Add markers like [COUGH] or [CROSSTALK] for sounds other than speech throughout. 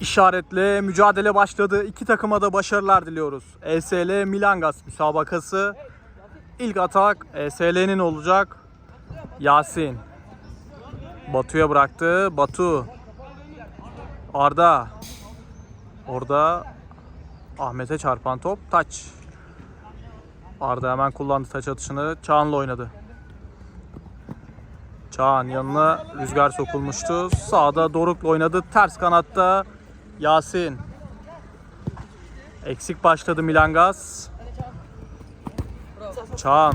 işaretle mücadele başladı. İki takıma da başarılar diliyoruz. ESL Milangas müsabakası. İlk atak ESL'nin olacak. Yasin. Batu'ya bıraktı. Batu. Arda. Orada Ahmet'e çarpan top. Taç. Arda hemen kullandı taç atışını. Çağan'la oynadı. Çağan yanına rüzgar sokulmuştu. Sağda Doruk'la oynadı. Ters kanatta Yasin. Eksik başladı Milangaz. Çağan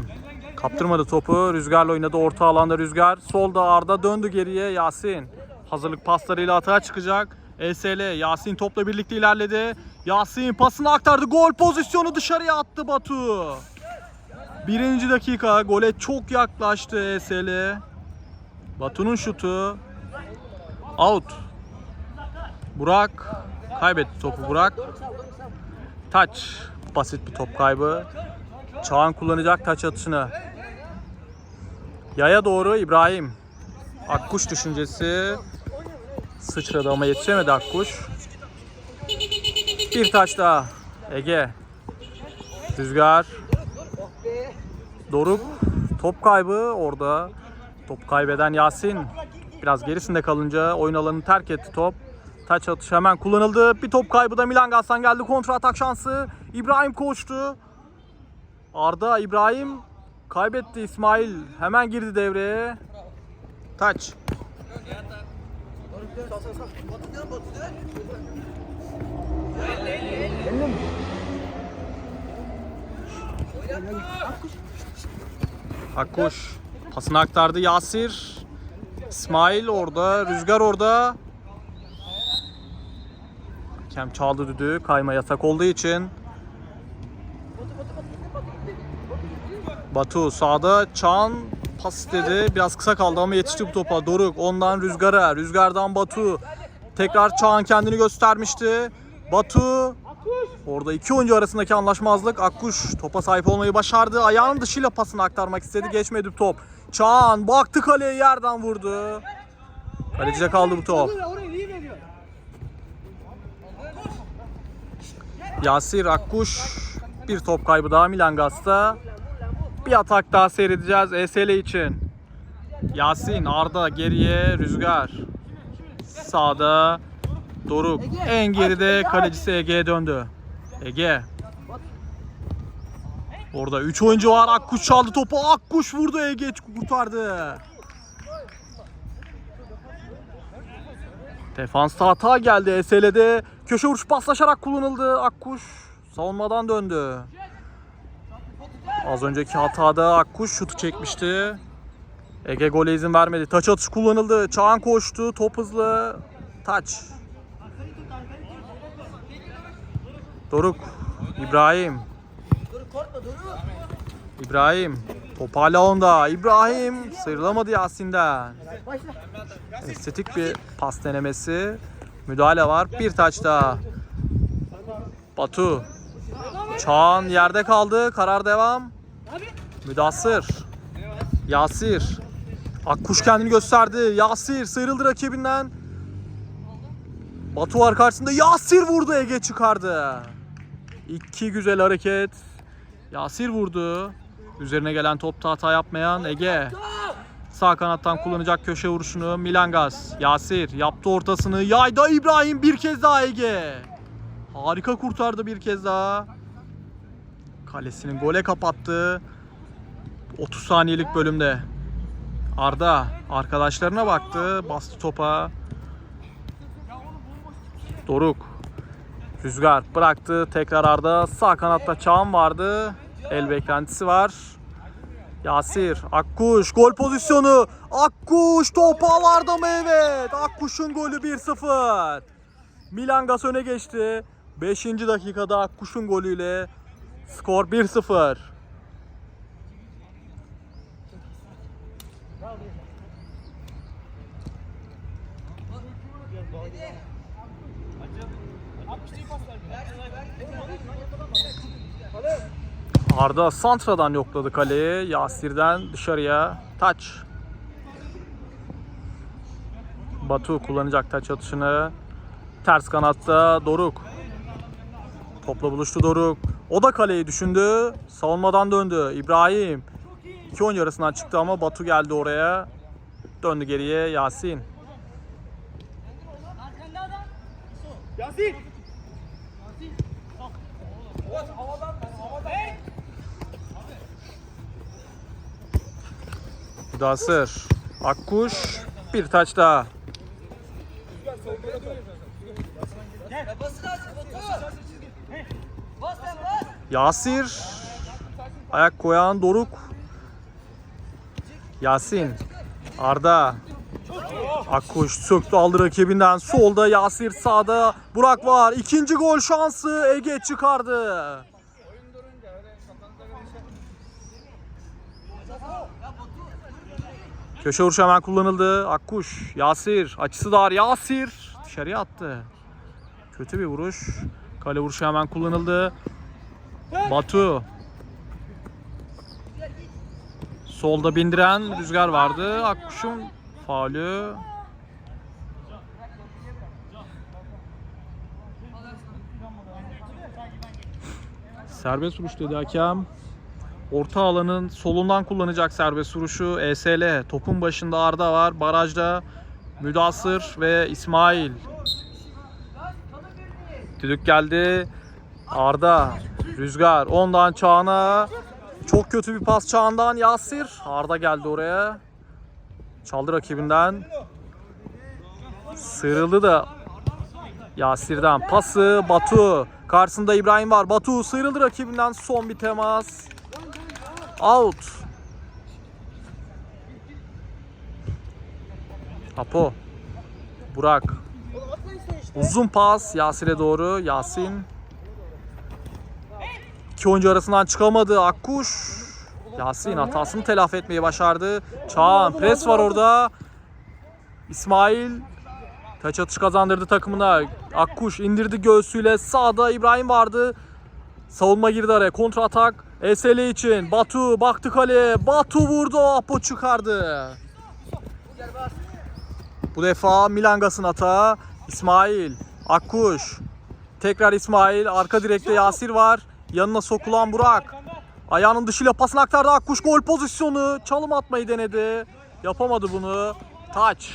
kaptırmadı topu. Rüzgarla oynadı. Orta alanda Rüzgar. Solda Arda döndü geriye Yasin. Hazırlık paslarıyla atağa çıkacak. ESL Yasin topla birlikte ilerledi. Yasin pasını aktardı. Gol pozisyonu dışarıya attı Batu. Birinci dakika gole çok yaklaştı ESL. Batu'nun şutu. Out. Burak kaybetti topu Burak. Taç. Basit bir top kaybı. Çağan kullanacak taç atışını. Yaya doğru İbrahim. Akkuş düşüncesi. Sıçradı ama yetişemedi Akkuş. Bir taç daha. Ege. Rüzgar. Doruk. Top kaybı orada. Top kaybeden Yasin. Biraz gerisinde kalınca oyun alanını terk etti top. Taç atışı hemen kullanıldı. Bir top kaybı da Milan Gas'tan geldi. Kontra atak şansı. İbrahim koştu. Arda İbrahim kaybetti. İsmail hemen girdi devreye. Taç. Akkuş pasını aktardı Yasir. İsmail orada, Rüzgar orada. Hakem çaldı düdüğü. Kayma yasak olduğu için. Batu sağda Çağan pas istedi. Biraz kısa kaldı ama yetişti bu topa. Doruk ondan Rüzgar'a. Rüzgar'dan Batu. Tekrar Çağan kendini göstermişti. Batu Orada iki oyuncu arasındaki anlaşmazlık. Akkuş topa sahip olmayı başardı. Ayağının dışıyla pasını aktarmak istedi. Geçmedi top. Çağan baktı kaleye yerden vurdu. Kalecide kaldı bu top. Yasir Akkuş bir top kaybı daha Milangas'ta. Bir atak daha seyredeceğiz ESL için. Yasin Arda geriye Rüzgar. Sağda Doruk. En geride kalecisi Ege'ye döndü. Ege. Orada 3 oyuncu var. Akkuş çaldı topu. Akkuş vurdu. Ege kurtardı. Defansta hata geldi. ESL'de köşe vuruş paslaşarak kullanıldı. Akkuş savunmadan döndü. Az önceki hatada Akkuş şutu çekmişti. Ege gole izin vermedi. Taç atış kullanıldı. Çağan koştu. Top hızlı. Taç. Doruk. İbrahim. İbrahim. Top hala onda. İbrahim sıyrılamadı Yasin'den. Estetik bir pas denemesi. Müdahale var. Bir taç daha. Batu. Çağan yerde kaldı. Karar devam. Müdassır. Yasir. Akkuş kendini gösterdi. Yasir sıyrıldı rakibinden. Batu var karşısında. Yasir vurdu. Ege çıkardı. İki güzel hareket. Yasir vurdu. Üzerine gelen topta hata yapmayan Ege. Sağ kanattan kullanacak köşe vuruşunu Milangas. Yasir yaptı ortasını. Yayda İbrahim bir kez daha Ege. Harika kurtardı bir kez daha. Kalesinin gole kapattı. 30 saniyelik bölümde. Arda arkadaşlarına baktı. Bastı topa. Doruk. Rüzgar bıraktı. Tekrar Arda. Sağ kanatta Çağan vardı. El beklentisi var. Yasir, Akkuş, gol pozisyonu. Akkuş top ağlarda mı? Evet. Akkuş'un golü 1-0. Milangas öne geçti. 5. dakikada Akkuş'un golüyle skor 1-0. Arda Santra'dan yokladı kaleyi. Yasir'den dışarıya taç. Batu kullanacak taç atışını. Ters kanatta Doruk. Topla buluştu Doruk. O da kaleyi düşündü. Savunmadan döndü. İbrahim. İki oyuncu arasından çıktı ama Batu geldi oraya. Döndü geriye Yasin. Yasin. Müdasır. Akkuş. Bir taç daha. Yasir. Ayak koyan Doruk. Yasin. Arda. Akkuş söktü aldı rakibinden. Solda Yasir sağda. Burak var. İkinci gol şansı. Ege çıkardı. Köşe vuruşu hemen kullanıldı. Akkuş, Yasir, açısı dar. Yasir dışarıya attı. Kötü bir vuruş. Kale vuruşu hemen kullanıldı. Batu. Solda bindiren rüzgar vardı. Akkuş'un faulü. Serbest vuruş dedi hakem. Orta alanın solundan kullanacak serbest vuruşu ESL. Topun başında Arda var. Barajda Müdasır ve İsmail. Düdük geldi. Arda, Rüzgar, ondan Çağan'a. Çok kötü bir pas Çağan'dan Yasir. Arda geldi oraya. Çaldı rakibinden. Sıyrıldı da Yasir'den pası Batu. Karşısında İbrahim var. Batu sıyrıldı rakibinden son bir temas. Out. Apo. Burak. Uzun pas Yasir'e doğru. Yasin. İki oyuncu arasından çıkamadı. Akkuş. Yasin hatasını telafi etmeyi başardı. Çağan pres var orada. İsmail taç atış kazandırdı takımına. Akkuş indirdi göğsüyle. Sağda İbrahim vardı. Savunma girdi araya. Kontra atak. ESL için. Batu baktı kaleye. Batu vurdu. Apo çıkardı. Bu defa Milangas'ın atağı. İsmail. Akkuş. Tekrar İsmail. Arka direkte Yasir var. Yanına sokulan Burak. Ayağının dışıyla pasını aktardı Akkuş. Gol pozisyonu. Çalım atmayı denedi. Yapamadı bunu. Taç.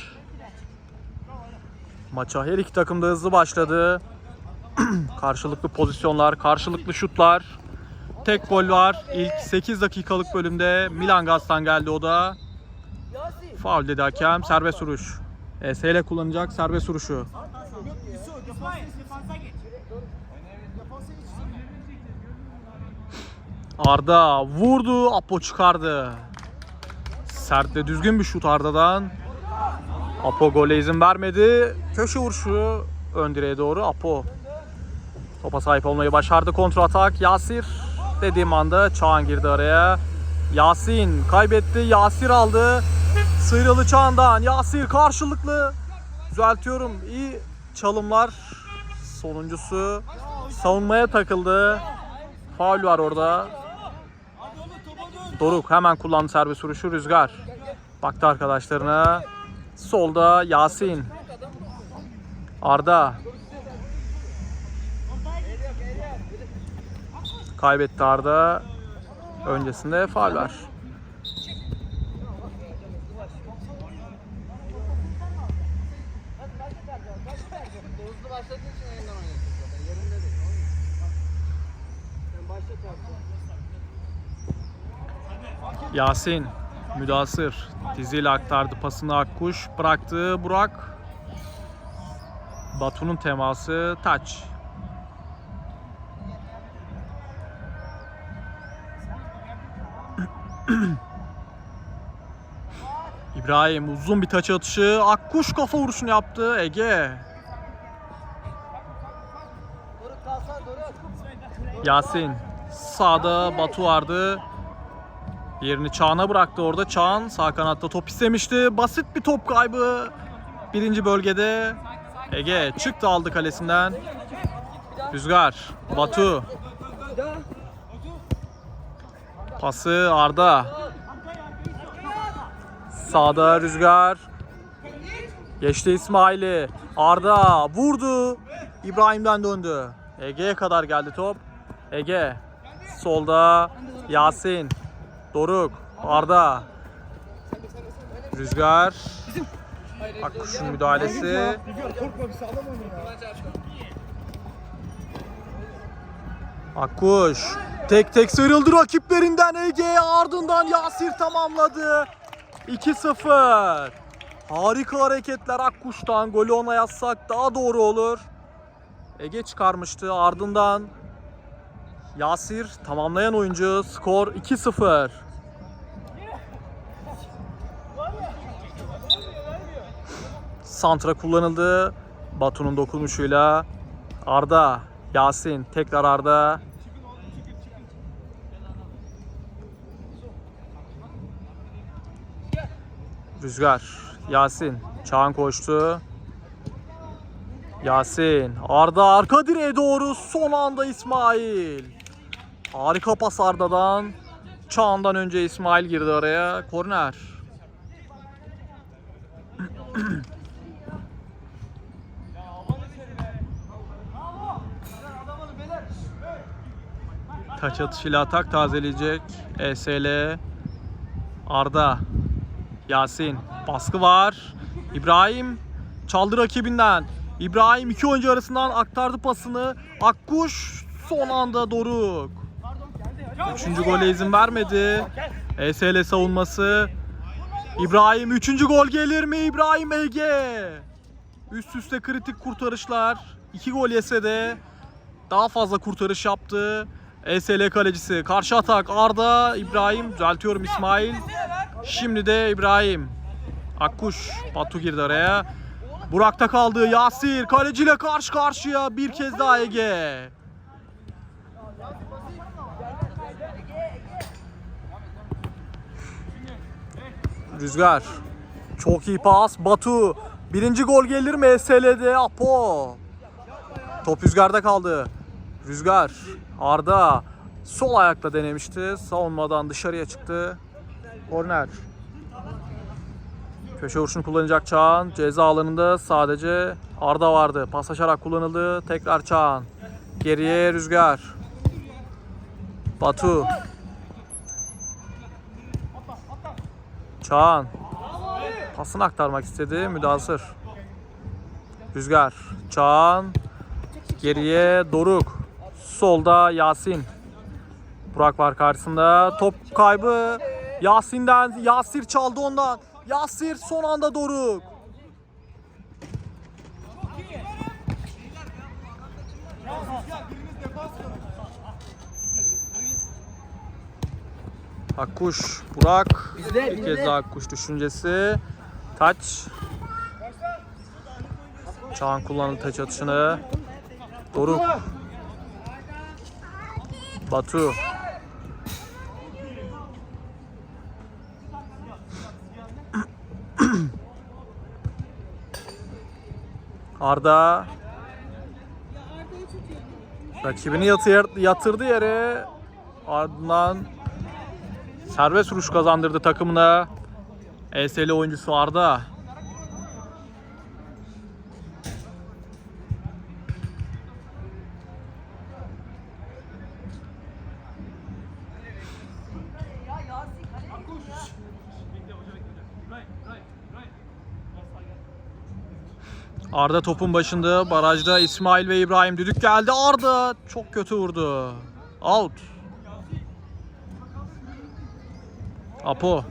Maça her iki takım da hızlı başladı. [CLEARS THROAT] karşılıklı pozisyonlar, karşılıklı şutlar. Tek gol var. İlk 8 dakikalık bölümde Milan Gaz'dan geldi o da. Faul dedi hakem. Serbest vuruş. ESL kullanacak serbest vuruşu. Arda vurdu. Apo çıkardı. Sert ve düzgün bir şut Arda'dan. Apo gole izin vermedi. Köşe vuruşu ön direğe doğru. Apo topa sahip olmayı başardı. Kontra atak. Yasir dediğim anda Çağan girdi araya. Yasin kaybetti. Yasir aldı. Sıyrılı Çağan'dan. Yasir karşılıklı. Düzeltiyorum. İyi çalımlar. Sonuncusu savunmaya takıldı. Faul var orada. Doruk hemen kullandı serbest vuruşu. Rüzgar. Baktı arkadaşlarına. Solda Yasin. Arda. Kaybetti Arda. Öncesinde faul var. Yasin. Müdasır. Diziyle aktardı pasını Akkuş. Bıraktı Burak. Batu'nun teması taç. [CLEARS THROAT] İbrahim uzun bir taç atışı. Akkuş kafa vuruşunu yaptı. Ege. Yasin. Sağda Batu vardı. Yerini Çağan'a bıraktı orada. Çağan sağ kanatta top istemişti. Basit bir top kaybı. Birinci bölgede. Ege çıktı aldı kalesinden. Rüzgar. Batu. Pası Arda. Sağda Rüzgar. Geçti İsmail'i. Arda vurdu. İbrahim'den döndü. Ege'ye kadar geldi top. Ege. Solda Yasin. Doruk. Arda. Rüzgar. Akkuş'un müdahalesi. Akkuş. Tek tek sıyrıldı rakiplerinden Ege. Ardından Yasir tamamladı. 2-0. Harika hareketler Akkuş'tan. Golü ona yazsak daha doğru olur. Ege çıkarmıştı. Ardından Yasir tamamlayan oyuncu. Skor 2-0. Santra kullanıldı. Batu'nun dokunuşuyla Arda, Yasin, tekrar Arda. Rüzgar, Yasin, Çağan koştu. Yasin, Arda arka direğe doğru son anda İsmail. Harika pas Arda'dan. Çağan'dan önce İsmail girdi araya. Korner. [CLEARS THROAT] Taç atışıyla atak tazeleyecek. ESL. Arda. Yasin. Baskı var. İbrahim. Çaldı rakibinden. İbrahim iki oyuncu arasından aktardı pasını. Akkuş son anda Doruk. Üçüncü gole izin vermedi. ESL savunması. İbrahim üçüncü gol gelir mi? İbrahim Ege. Üst üste kritik kurtarışlar. İki gol yese de daha fazla kurtarış yaptı. ESL kalecisi karşı atak Arda İbrahim düzeltiyorum İsmail. Şimdi de İbrahim. Akkuş Batu girdi araya. Burak'ta kaldı Yasir kaleciyle karşı karşıya bir kez daha Ege. Rüzgar. Çok iyi pas. Batu. Birinci gol gelir mi ESL'de? Apo. Top rüzgarda kaldı. Rüzgar. Arda. Sol ayakla denemişti. Savunmadan dışarıya çıktı. Korner. Köşe vuruşunu kullanacak Çağan. Ceza alanında sadece Arda vardı. Paslaşarak kullanıldı. Tekrar Çağan. Geriye Rüzgar. Batu. Çağan. Pasını aktarmak istedi. Müdasır. Rüzgar. Çağan. Geriye Doruk. Solda Yasin. Burak var karşısında. Top kaybı. Yasin'den. Yasir çaldı ondan. Yasir son anda Doruk. Akkuş, Burak. Bir kez daha Akkuş düşüncesi. Taç. Çağan kullandı taç atışını. Doruk. Batu. Arda. Rakibini yatır, yatırdı yere. Ardından serbest vuruş kazandırdı takımına. ESL oyuncusu Arda. Arda topun başında. Barajda İsmail ve İbrahim düdük geldi. Arda çok kötü vurdu. Out. Apo.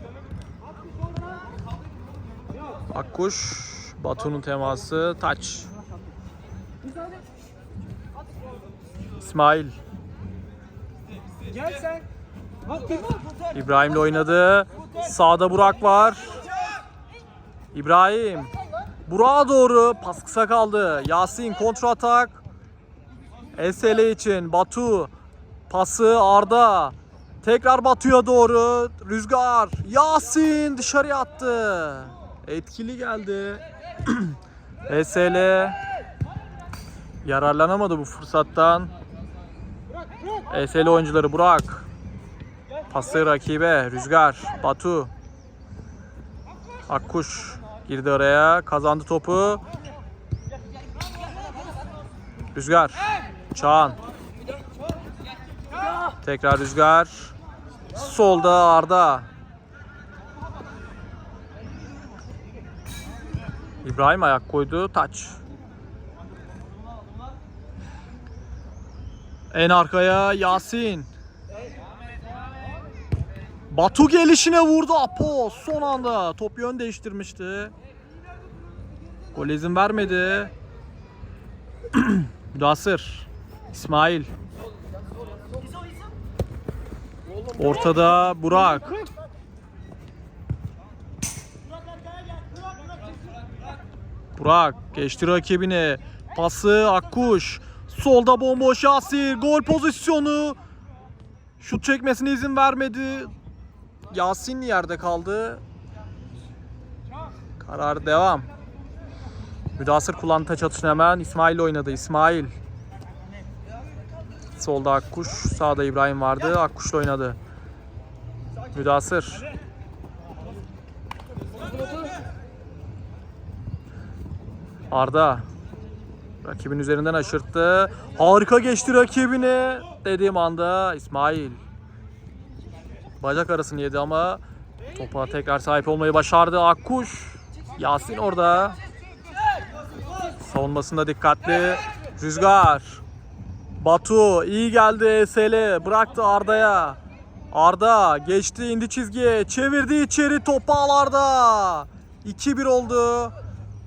Akkuş. Batu'nun teması. Taç. İsmail. Gel sen. İbrahim'le oynadı. Sağda Burak var. İbrahim. Burak'a doğru pas kısa kaldı. Yasin kontra atak. SL için Batu. Pası Arda. Tekrar Batu'ya doğru. Rüzgar. Yasin dışarıya attı. Etkili geldi. [CLEARS THROAT] SL yararlanamadı bu fırsattan. SL oyuncuları Burak. Pası rakibe. Rüzgar. Batu. Akkuş. Girdi araya. Kazandı topu. Rüzgar. Çağan. Tekrar Rüzgar. Solda Arda. İbrahim ayak koydu. Taç. En arkaya Yasin. Batu gelişine vurdu Apo son anda. Top yön değiştirmişti. Gol izin vermedi. [CLEARS THROAT] Müdasır. İsmail. Ortada Burak. Burak geçti rakibini. Pası Akkuş. Solda bomboş Yasir. Gol pozisyonu. Şut çekmesine izin vermedi. Yasin yerde kaldı. Karar devam. Müdasır kullandı taç atışını hemen. İsmail oynadı. İsmail. Solda Akkuş. Sağda İbrahim vardı. Akkuş'la oynadı. Müdasır. Arda. Rakibin üzerinden aşırttı. Harika geçti rakibini. Dediğim anda İsmail. Bacak arasını yedi ama topa tekrar sahip olmayı başardı. Akkuş. Yasin orada. Savunmasında dikkatli. Rüzgar. Batu iyi geldi ESL. Bıraktı Arda'ya. Arda geçti indi çizgiye. Çevirdi içeri topu Arda. 2-1 oldu.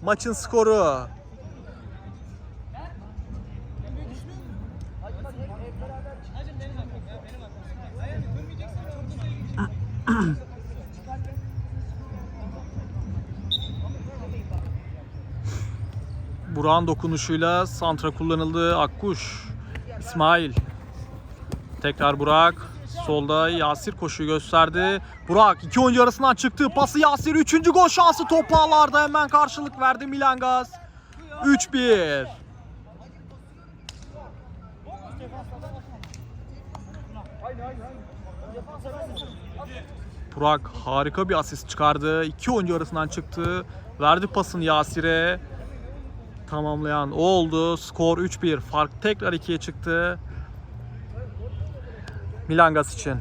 Maçın skoru. [CLEARS THROAT] Burak'ın dokunuşuyla santra kullanıldı. Akkuş. İsmail. Tekrar Burak. Solda Yasir koşu gösterdi. Burak iki oyuncu arasından çıktı. Pası Yasir. Üçüncü gol şansı topu ağlarda hemen karşılık verdi Milangaz. 3-1. Burak harika bir asist çıkardı. İki oyuncu arasından çıktı. Verdi pasını Yasir'e. Tamamlayan o oldu. Skor 3-1. Fark tekrar 2'ye çıktı. Milangas için.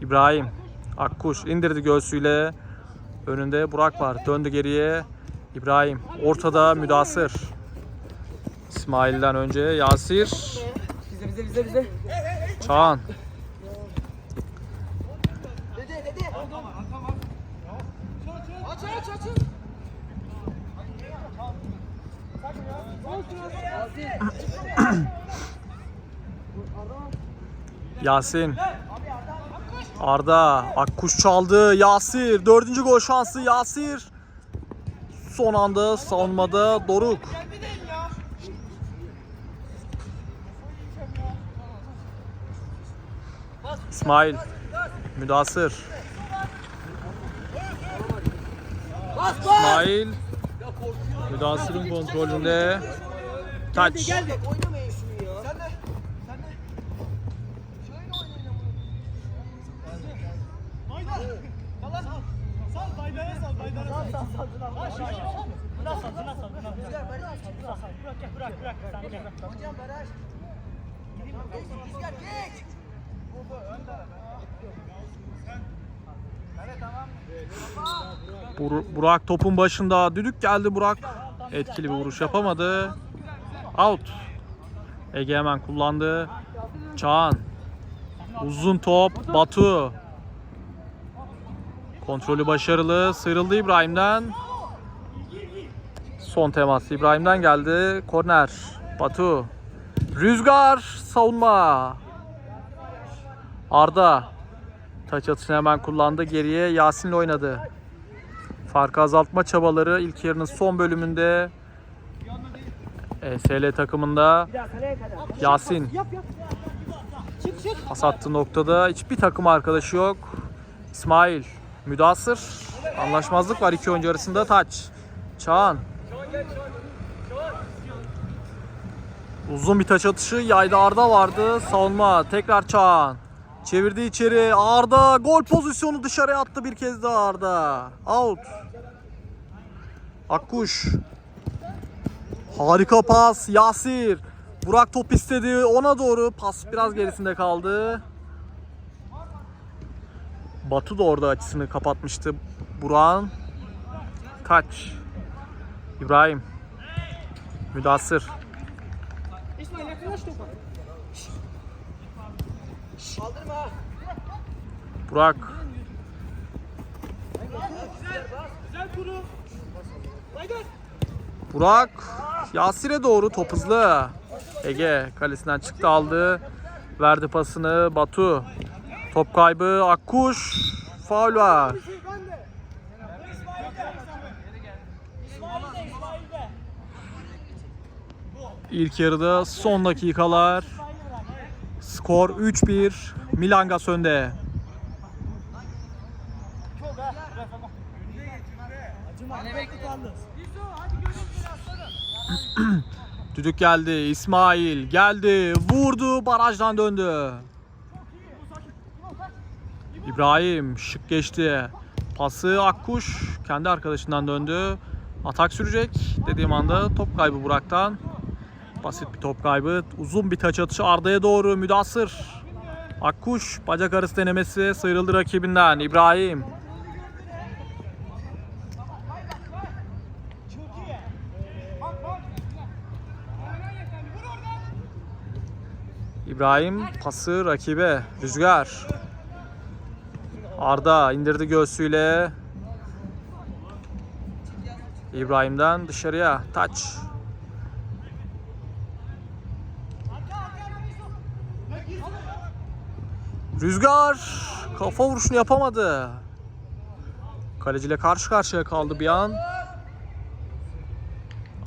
İbrahim. Akkuş indirdi göğsüyle. Önünde Burak var. Döndü geriye. İbrahim. Ortada Müdasır. İsmail'den önce Yasir. Bize bize bize bize. Çağan. Yasin. Arda. Akkuş çaldı. Yasir. Dördüncü gol şansı Yasir. Son anda savunmada Doruk. İsmail. Müdasır. İsmail. Müdasır'ın kontrolünde. Taç. Oynamayın şunu ya. Sen de. Bur- Burak topun başında. Düdük geldi Burak. Etkili bir vuruş yapamadı. Out. Ege hemen kullandı. Çağan. Uzun top. Batu. Kontrolü başarılı. Sıyrıldı İbrahim'den. Son temas İbrahim'den geldi. Korner. Batu. Rüzgar. Savunma. Arda. Taç atışını hemen kullandı. Geriye Yasin'le oynadı. Farkı azaltma çabaları ilk yarının son bölümünde ESL takımında Yasin pas attığı noktada hiçbir takım arkadaşı yok. İsmail, Müdasır, anlaşmazlık var iki oyuncu arasında taç. Çağan. Uzun bir taç atışı yayda Arda vardı. Savunma tekrar Çağan. Çevirdi içeri Arda gol pozisyonu dışarıya attı bir kez daha Arda. Out. Akkuş. Harika pas. Yasir. Burak top istedi. Ona doğru. Pas biraz gerisinde kaldı. Batu da orada açısını kapatmıştı. Burak'ın. Kaç. İbrahim. Müdasır. Burak. Güzel kuru. Burak. Yasir'e doğru top hızlı. Ege kalesinden çıktı aldı. Verdi pasını Batu. Top kaybı Akkuş. Faul var. İlk yarıda son dakikalar. Skor 3-1. Milangas önde. Çok ha. [CLEARS THROAT] Düdük geldi. İsmail geldi. Vurdu. Barajdan döndü. İbrahim şık geçti. Pası Akkuş kendi arkadaşından döndü. Atak sürecek dediğim anda top kaybı Burak'tan. Basit bir top kaybı. Uzun bir taç atışı Arda'ya doğru müdasır. Akkuş bacak arası denemesi sıyrıldı rakibinden. İbrahim İbrahim pası rakibe. Rüzgar. Arda indirdi göğsüyle. İbrahim'den dışarıya. Taç. Rüzgar kafa vuruşunu yapamadı. Kaleciyle karşı karşıya kaldı bir an.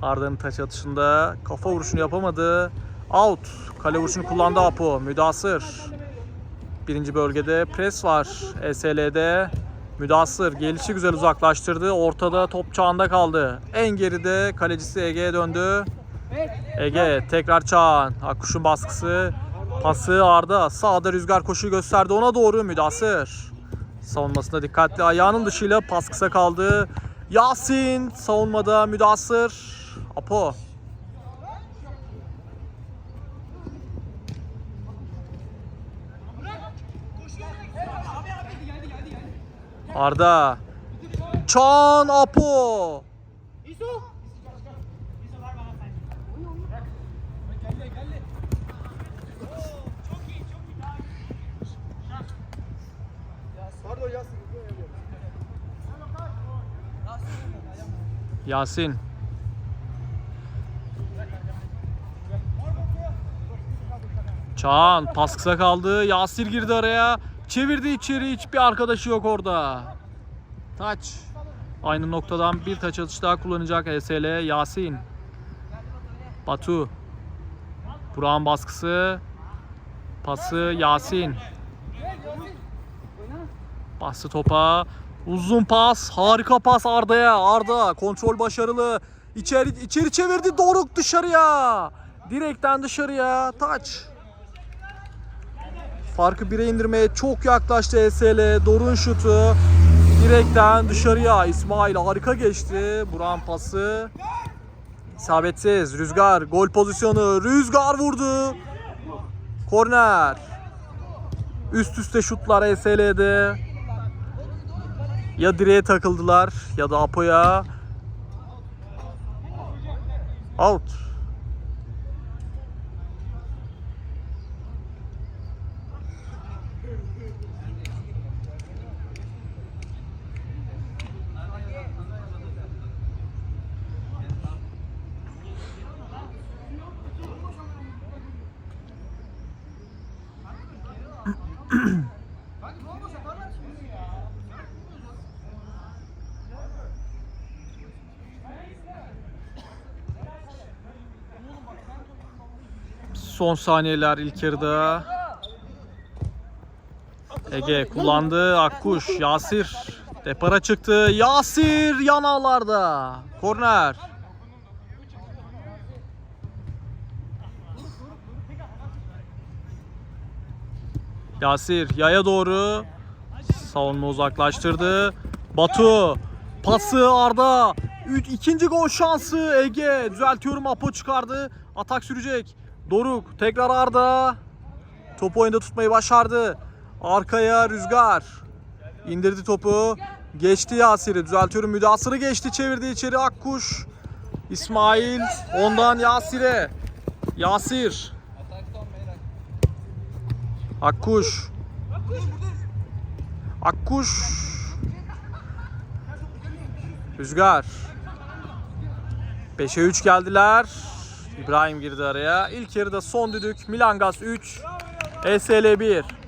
Arda'nın taç atışında kafa vuruşunu yapamadı. Out. Kale vuruşunu kullandı Apo. Müdasır. Birinci bölgede pres var. ESL'de. Müdasır gelişi güzel uzaklaştırdı. Ortada top çağında kaldı. En geride kalecisi Ege'ye döndü. Ege tekrar Çağan. Akkuş'un baskısı. Pası Arda. Sağda rüzgar koşu gösterdi ona doğru Müdasır. Savunmasında dikkatli. Ayağının dışıyla pas kısa kaldı. Yasin savunmada Müdasır. Apo. Arda. Çağan Apo. Yasin. Çağan pas kısa kaldı. Yasir girdi araya. Çevirdi içeri. Hiçbir arkadaşı yok orada. Taç. Aynı noktadan bir taç atış daha kullanacak ESL Yasin. Batu. Burak'ın baskısı. Pası Yasin. Bastı topa. Uzun pas. Harika pas Arda'ya. Arda kontrol başarılı. İçeri içeri çevirdi. Doruk dışarıya. Direkten dışarıya. Taç. Farkı bire indirmeye çok yaklaştı ESL. Doruk'un şutu. Direkten dışarıya. İsmail harika geçti. Buran pası. İsabetsiz. Rüzgar. Gol pozisyonu. Rüzgar vurdu. Korner. Üst üste şutlar ESL'de. Ya direğe takıldılar ya da Apo'ya. Out. Son saniyeler ilk yarıda. Ege kullandı. Akkuş, Yasir. Depara çıktı. Yasir yan ağlarda. Korner. Yasir yaya doğru. Savunma uzaklaştırdı. Batu. Pası Arda. Üç, ikinci gol şansı Ege. Düzeltiyorum Apo çıkardı. Atak sürecek. Doruk tekrar Arda. Topu oyunda tutmayı başardı. Arkaya Rüzgar. İndirdi topu. Geçti Yasir'i. Düzeltiyorum müdahasını geçti. Çevirdi içeri Akkuş. İsmail. Ondan Yasir'e. Yasir. Akkuş. Akkuş. Rüzgar. 5'e 3 geldiler. İbrahim girdi araya. İlk yarıda son düdük. Milangaz 3. ESL 1.